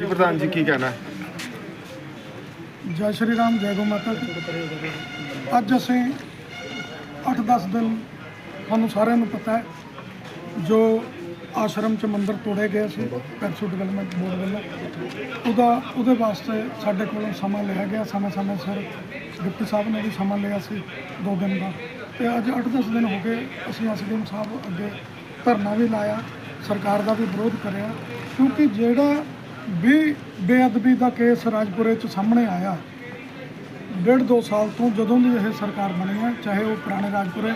ਪ੍ਰਧਾਨ ਜੀ ਕੀ ਕਹਿਣਾ? ਜੈ ਸ਼੍ਰੀ ਰਾਮ ਜੈ ਗੋ ਮਾਤਾ ਅੱਜ ਅਸੀਂ 8-10 ਦਿਨ ਤੁਹਾਨੂੰ ਸਾਰਿਆਂ ਨੂੰ ਪਤਾ ਹੈ ਜੋ ਆਸ਼ਰਮ ਚ ਮੰਦਿਰ ਤੋੜੇ ਗਏ ਸੀ ਪੈਰਸੂ ਡਿਵੈਲਪਮੈਂਟ ਬੋਰਡ ਵੱਲੋਂ ਉਹਦਾ ਉਹਦੇ ਵਾਸਤੇ ਸਾਡੇ ਕੋਲੋਂ ਸਮਾਂ ਲਿਆ ਗਿਆ ਸਮੇਂ ਸਮੇਂ ਸਿਰ ਡਿਪਟੀ ਸਾਹਿਬ ਨੇ ਵੀ ਸਮਾਂ ਲਿਆ ਸੀ ਦੋ ਦਿਨ ਦਾ। ਤੇ ਅੱਜ 8-10 ਦਿਨ ਹੋ ਗਏ ਅਸੀਂ ਐਸਡੀਐਮ ਸਾਹਿਬ ਅੱਗੇ ਧਰਨਾ ਵੀ ਲਾਇਆ। ਸਰਕਾਰ ਦਾ ਵੀ ਵਿਰੋਧ ਕਰਿਆ, ਕਿਉਂਕਿ ਜਿਹੜਾ ਵੀ ਬੇਅਦਬੀ ਦਾ ਕੇਸ ਰਾਜਪੁਰੇ ਚ ਸਾਹਮਣੇ ਆਇਆ, ਡੇਢ ਦੋ ਸਾਲ ਤੋਂ ਜਦੋਂ ਦੀ ਇਹ ਸਰਕਾਰ ਬਣੀ ਹੈ, ਚਾਹੇ ਉਹ ਪੁਰਾਣੇ ਰਾਜਪੁਰੇ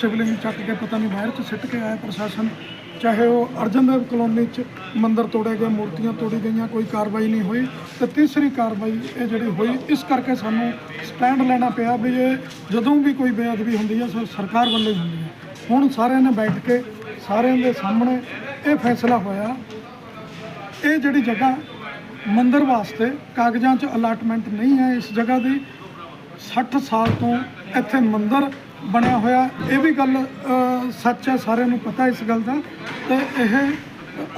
ਸ਼ਿਵਲਿੰਗ ਚੱਕ ਕੇ ਪਤਾ ਨਹੀਂ ਬਾਹਰ ਚ ਸਿੱਟ ਕੇ ਆਇਆ ਪ੍ਰਸ਼ਾਸਨ, ਚਾਹੇ ਉਹ ਅਰਜਨ ਦੇਵ ਕਲੋਨੀ ਚ ਮੰਦਰ ਤੋੜੇ ਗਏ, ਮੂਰਤੀਆਂ ਤੋੜੀ ਗਈਆਂ, ਕੋਈ ਕਾਰਵਾਈ ਨਹੀਂ ਹੋਈ, ਤੇ ਤੀਸਰੀ ਕਾਰਵਾਈ ਇਹ ਜਿਹੜੀ ਹੋਈ, ਇਸ ਕਰਕੇ ਸਾਨੂੰ ਸਟੈਂਡ ਲੈਣਾ ਪਿਆ ਵੀ ਇਹ ਜਦੋਂ ਵੀ ਕੋਈ ਬੇਅਦਬੀ ਹੁੰਦੀ ਹੈ ਸੋ ਸਰਕਾਰ ਵੱਲੋਂ ਹੀ ਹੁੰਦੀ ਹੈ। ਹੁਣ ਸਾਰਿਆਂ ਨੇ ਬੈਠ ਕੇ ਸਾਰਿਆਂ ਦੇ ਸਾਹਮਣੇ ਇਹ ਫੈਸਲਾ ਹੋਇਆ, ਇਹ ਜਿਹੜੀ ਜਗ੍ਹਾ ਮੰਦਰ ਵਾਸਤੇ ਕਾਗਜ਼ਾਂ 'ਚ ਅਲਾਟਮੈਂਟ ਨਹੀਂ ਹੈ, ਇਸ ਜਗ੍ਹਾ ਦੀ 60 ਸਾਲ ਤੋਂ ਇੱਥੇ ਮੰਦਰ ਬਣਿਆ ਹੋਇਆ, ਇਹ ਵੀ ਗੱਲ ਸੱਚ ਹੈ, ਸਾਰਿਆਂ ਨੂੰ ਪਤਾ ਇਸ ਗੱਲ ਦਾ, ਤੇ ਇਹ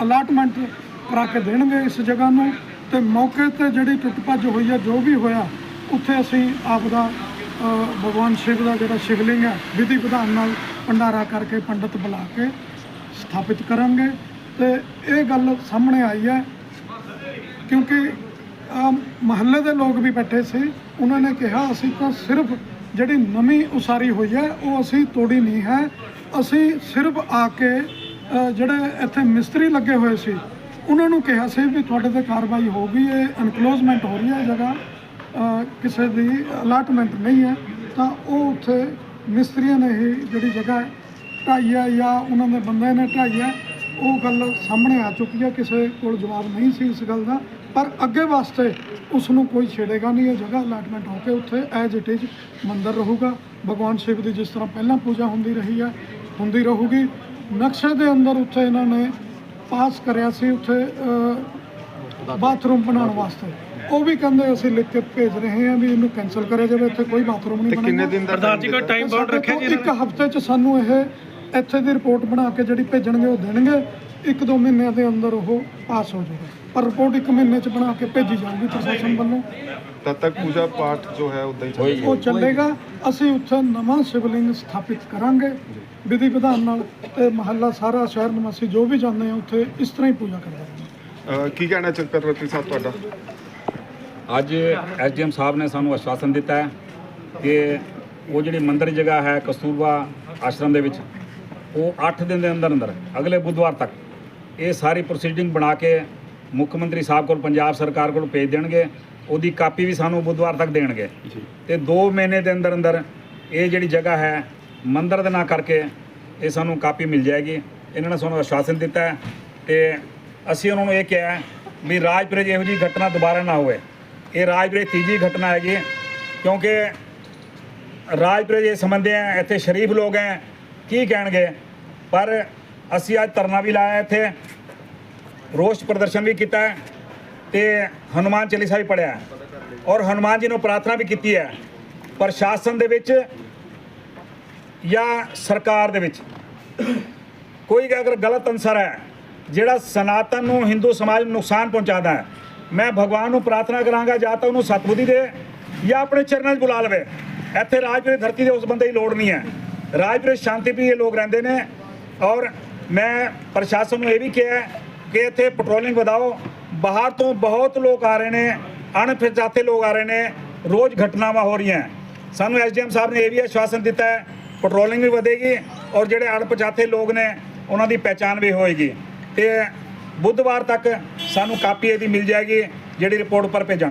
ਅਲਾਟਮੈਂਟ ਕਰਾ ਕੇ ਦੇਣਗੇ ਇਸ ਜਗ੍ਹਾ ਨੂੰ, ਤੇ ਮੌਕੇ ਤੇ ਜਿਹੜੀ ਟੁੱਟ ਭੱਜ ਹੋਈ ਹੈ, ਜੋ ਵੀ ਹੋਇਆ, ਉੱਥੇ ਅਸੀਂ ਆਪ ਦਾ ਭਗਵਾਨ ਸ਼ਿਵ ਦਾ ਜਿਹੜਾ ਸ਼ਿਵਲਿੰਗ ਹੈ, ਵਿਧੀ ਵਿਧਾਨ ਨਾਲ ਭੰਡਾਰਾ ਕਰਕੇ ਪੰਡਤ ਬੁਲਾ ਕੇ ਸਥਾਪਿਤ ਕਰਾਂਗੇ ਤੇ ਇਹ ਗੱਲ ਸਾਹਮਣੇ ਆਈ ਹੈ ਕਿਉਂਕਿ ਮਹੱਲੇ ਦੇ ਲੋਕ ਵੀ ਬੈਠੇ ਸੀ, ਉਹਨਾਂ ਨੇ ਕਿਹਾ, ਅਸੀਂ ਤਾਂ ਸਿਰਫ ਜਿਹੜੀ ਨਵੀਂ ਉਸਾਰੀ ਹੋਈ ਹੈ, ਉਹ ਅਸੀਂ ਤੋੜੀ ਨਹੀਂ ਹੈ। ਅਸੀਂ ਸਿਰਫ ਆ ਕੇ ਜਿਹੜੇ ਇੱਥੇ ਮਿਸਤਰੀ ਲੱਗੇ ਹੋਏ ਸੀ, ਉਹਨਾਂ ਨੂੰ ਕਿਹਾ ਸੀ ਵੀ ਤੁਹਾਡੇ ਤੇ ਕਾਰਵਾਈ ਹੋ ਗਈ, ਇਹ ਐਨਕਲੋਜ਼ਮੈਂਟ ਹੋ ਰਹੀ ਹੈ ਜਗ੍ਹਾ ਕਿਸੇ ਦੀ ਅਲਾਟਮੈਂਟ ਨਹੀਂ ਹੈ। ਤਾਂ ਉਹ ਉੱਥੇ ਮਿਸਤਰੀਆਂ ਨੇ ਹੀ ਜਿਹੜੀ ਜਗ੍ਹਾ ਢਾਈ ਹੈ ਜਾਂ ਉਹਨਾਂ ਦੇ ਬੰਦੇ ਨੇ ਢਾਈ ਹੈ ਉਹ ਗੱਲ ਸਾਹਮਣੇ ਆ ਚੁੱਕੀ ਹੈ ਕਿਸੇ ਕੋਲ ਜਵਾਬ ਨਹੀਂ ਸੀ ਇਸ ਗੱਲ ਦਾ। ਪਰ ਅੱਗੇ ਵਾਸਤੇ ਉਸ ਨੂੰ ਕੋਈ ਛੇੜੇਗਾ ਨਹੀਂ ਇਹ ਜਗ੍ਹਾ ਅਲਾਟਮੈਂਟ ਹੋ ਕੇ ਉੱਥੇ ਐਜ ਇਟ ਇਜ਼ ਮੰਦਿਰ ਰਹੂਗਾ। ਭਗਵਾਨ ਸ਼ਿਵ ਦੀ ਜਿਸ ਤਰ੍ਹਾਂ ਪਹਿਲਾਂ ਪੂਜਾ ਹੁੰਦੀ ਰਹੀ ਹੈ ਹੁੰਦੀ ਰਹੂਗੀ। ਨਕਸ਼ੇ ਦੇ ਅੰਦਰ ਉੱਥੇ ਇਹਨਾਂ ਨੇ ਪਾਸ ਕਰਿਆ ਸੀ ਉੱਥੇ ਬਾਥਰੂਮ ਬਣਾਉਣ ਵਾਸਤੇ। ਉਹ ਵੀ ਕਹਿੰਦੇ ਅਸੀਂ ਲਿਖ ਕੇ ਭੇਜ ਰਹੇ ਹਾਂ ਵੀ ਇਹਨੂੰ ਕੈਨਸਲ ਕਰਿਆ ਜਾਵੇ ਇੱਥੇ ਕੋਈ ਬਾਥਰੂਮ ਨਹੀਂ ਤੇ ਕਿੰਨੇ ਦਿਨ ਦਾ ਪ੍ਰਧਾਨ ਜੀ ਕੋਈ ਟਾਈਮ ਬਾਉਂਡ ਰੱਖਿਆ ਜੀ ਇੱਕ ਹਫ਼ਤੇ ਚ ਸਾਨੂੰ ਇਹ ਇੱਥੇ ਦੀ ਰਿਪੋਰਟ ਬਣਾ ਕੇ ਜਿਹੜੀ ਭੇਜਣਗੇ ਉਹ ਦੇਣਗੇ। ਇੱਕ ਦੋ ਮਹੀਨਿਆਂ ਦੇ ਅੰਦਰ ਉਹ ਪਾਸ ਹੋ ਜਾਏਗਾ ਪਰ ਰਿਪੋਰਟ ਇੱਕ ਮਹੀਨੇ ਚ ਬਣਾ ਕੇ ਭੇਜੀ ਜਾਊਗੀ ਪ੍ਰਸ਼ਾਸਨ ਵੱਲੋਂ। ਤਦ ਤੱਕ ਪੂਜਾ ਪਾਠ ਜੋ ਹੈ ਉਦਾਂ ਹੀ ਚੱਲੇਗਾ। ਉਹ ਚੱਲੇਗਾ। ਅਸੀਂ ਉੱਥੇ ਨਵਾਂ ਸ਼ਿਵਲਿੰਗ ਸਥਾਪਿਤ ਕਰਾਂਗੇ। ਵਿਧੀ ਵਿਧਾਨ ਨਾਲ ਤੇ ਮਹੱਲਾ ਸਾਰਾ ਸ਼ਹਿਰ ਨਿਵਾਸੀ ਜੋ ਵੀ ਜਾਂਦੇ ਆ ਉੱਥੇ ਇਸ ਤਰ੍ਹਾਂ ਹੀ ਪੂਜਾ ਕਰਦੇ ਅ, ਕੀ ਕਹਿਣਾ ਚੱਕਰਵਰਤੀ ਸਾਹਿਬ ਤੁਹਾਡਾ? ਅੱਜ ਐਸਡੀਐਮ ਸਾਹਿਬ ਨੇ ਸਾਨੂੰ ਆਸ਼ਵਾਸਨ ਦਿੱਤਾ ਹੈ ਕਿ ਉਹ ਜਿਹੜੀ ਮੰਦਿਰ ਜਗ੍ਹਾ ਹੈ ਕਸਤੂਰਬਾ ਆਸ਼ਰਮ ਦੇ ਵਿੱਚ ਉਹ 8 ਦਿਨ ਦੇ ਅੰਦਰ ਅੰਦਰ ਅਗਲੇ ਬੁੱਧਵਾਰ ਤੱਕ। ਇਹ ਸਾਰੀ ਪ੍ਰੋਸੀਡਿੰਗ ਬਣਾ ਕੇ ਮੁੱਖ ਮੰਤਰੀ ਸਾਹਿਬ ਕੋਲ ਪੰਜਾਬ ਸਰਕਾਰ ਕੋਲ ਭੇਜ ਦੇਣਗੇ। ਉਹਦੀ ਕਾਪੀ ਵੀ ਸਾਨੂੰ ਬੁੱਧਵਾਰ ਤੱਕ ਦੇਣਗੇ। ਤੇ 2 ਮਹੀਨੇ ਦੇ ਅੰਦਰ ਅੰਦਰ ਇਹ ਜਿਹੜੀ ਜਗ੍ਹਾ ਹੈ ਮੰਦਿਰ ਦੇ ਨਾਂ ਕਰਕੇ ਇਹ ਸਾਨੂੰ ਕਾਪੀ ਮਿਲ ਜਾਏਗੀ। ਇਹਨਾਂ ਨੇ ਸਾਨੂੰ ਆਸ਼ਵਾਸਨ ਦਿੱਤਾ ਹੈ ਤੇ ਅਸੀਂ ਉਹਨਾਂ ਨੂੰ ਇਹ ਕਿਹਾ ਵੀ ਰਾਜਪੁਰੇ 'ਚ ਇਹੋ ਜਿਹੀ ਘਟਨਾ ਦੁਬਾਰਾ ਨਾ ਹੋਵੇ। ਇਹ ਰਾਜਪੁਰੇ ਤੀਜੀ ਘਟਨਾ ਹੈਗੀ ਕਿਉਂਕਿ ਰਾਜਪੁਰੇ ਜੇ ਸਮਝਦੇ ਆ ਇੱਥੇ ਸ਼ਰੀਫ ਲੋਕ ਹੈ ਕੀ ਕਹਿਣਗੇ? ਪਰ ਅਸੀਂ ਅੱਜ ਧਰਨਾ ਵੀ ਲਾਇਆ ਇੱਥੇ। ਰੋਸ ਪ੍ਰਦਰਸ਼ਨ ਵੀ ਕੀਤਾ ਹੈ ਤੇ ਹਨੂਮਾਨ ਚਾਲੀਸਾ ਵੀ ਪੜਿਆ ਔਰ ਹਨੂਮਾਨ ਜੀ ਨੂੰ ਪ੍ਰਾਰਥਨਾ ਵੀ ਕੀਤੀ ਹੈ। ਪ੍ਰਸ਼ਾਸਨ ਦੇ ਵਿੱਚ ਜਾਂ ਸਰਕਾਰ ਦੇ ਵਿੱਚ। ਕੋਈ ਅਗਰ ਗਲਤ ਅਨਸਰ ਹੈ, ਜਿਹੜਾ ਸਨਾਤਨ ਨੂੰ ਹਿੰਦੂ ਸਮਾਜ ਨੂੰ ਨੁਕਸਾਨ ਪਹੁੰਚਾਦਾ ਹੈ, ਮੈਂ ਭਗਵਾਨ ਨੂੰ ਪ੍ਰਾਰਥਨਾ ਕਰਾਂਗਾ, ਜਾਂ ਤਾਂ ਉਹਨੂੰ ਸਤਬੁੱਧੀ ਦੇ ਜਾਂ ਆਪਣੇ ਚਰਨਾਂ 'ਚ ਬੁਲਾ ਲਵੇ। ਇੱਥੇ ਰਾਜਪੁਰੇ ਧਰਤੀ ਦੇ ਉਸ ਬੰਦੇ ਦੀ ਲੋੜ ਨਹੀਂ ਹੈ। ਰਾਜਪੁਰੇ ਸ਼ਾਂਤੀ ਪ੍ਰਿय ਲੋਕ ਰਹਿੰਦੇ ਨੇ ਔਰ ਮੈਂ ਪ੍ਰਸ਼ਾਸਨ ਨੂੰ ਇਹ ਵੀ ਕਿਹਾ ਕਿ ਇੱਥੇ ਪੈਟਰੋਲਿੰਗ ਵਧਾਓ। ਬਾਹਰ ਤੋਂ ਬਹੁਤ ਲੋਕ ਆ ਰਹੇ ਨੇ, ਅਣਪਛਾਤੇ ਲੋਕ ਆ ਰਹੇ ਨੇ, ਰੋਜ਼ ਘਟਨਾਵਾਂ ਹੋ ਰਹੀਆਂ। ਸਾਨੂੰ ਐਸਡੀਐਮ ਸਾਹਿਬ ਨੇ ਇਹ ਵੀ ਆਸ਼ਵਾਸਨ ਦਿੱਤਾ ਹੈ ਪੈਟਰੋਲਿੰਗ ਵੀ ਵਧੇਗੀ ਔਰ ਜਿਹੜੇ ਅਣਪਛਾਤੇ ਲੋਕ ਨੇ, ਉਹਨਾਂ ਦੀ ਪਹਿਚਾਣ ਵੀ ਹੋਏਗੀ। ਤੇ ਬੁੱਧਵਾਰ ਤੱਕ ਸਾਨੂੰ ਕਾਪੀ ਇਹਦੀ ਮਿਲ ਜਾਏਗੀ, ਜਿਹੜੀ ਰਿਪੋਰਟ ਪਰ ਭੇਜਾਂ